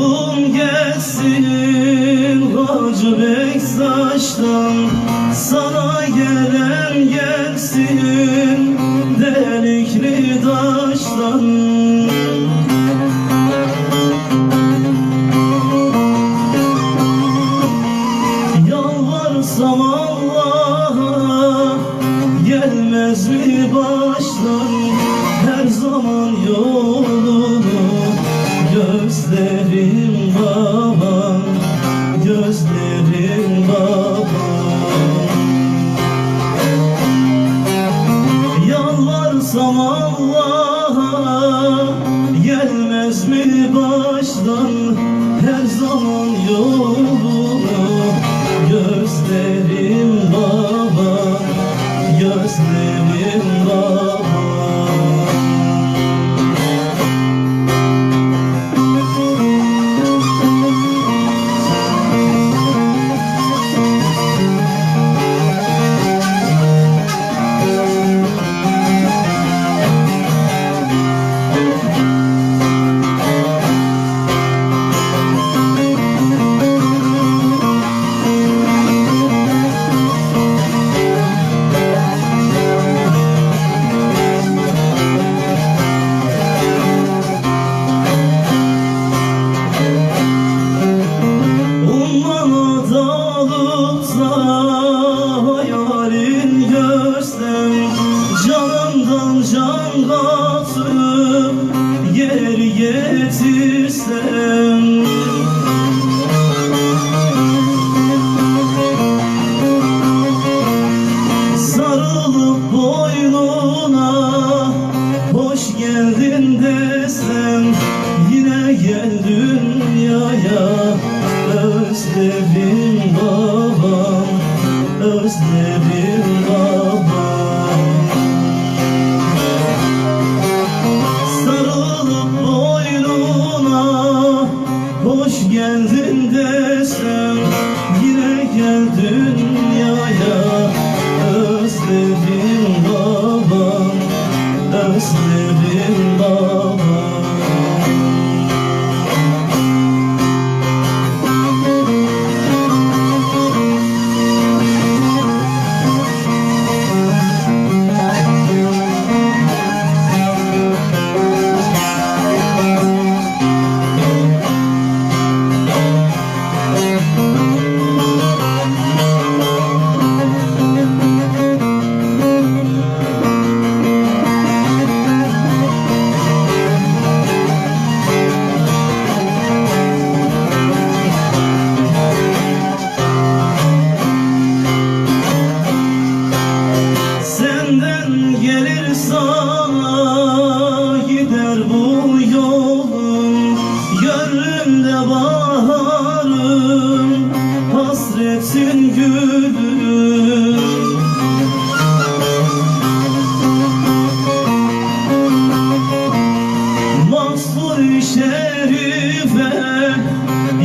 Ruhum gelsin Hacı Bektaş'tan. Sana gelen gelsin Delikli taştan. Yalvarsam Allah'a Gelmez mi baştan? Her zaman yol gözlerim baba Gözlerim baba Yalvarsam Allah'a gelmez mi baştan? Her zaman yolunu gözlerim baba gözlerim baba yeah. Gönlümde baharım hasretin gülüm. Mahsur şerife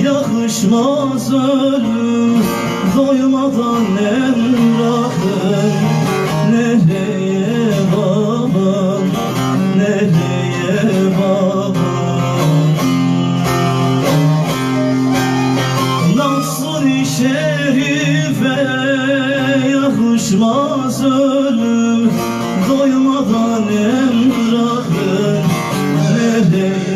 yakışmaz ölüm. Doymadan emrahım Nereye babam Nereye babam Yakışmaz ölüm Doymadan emrahın Nereye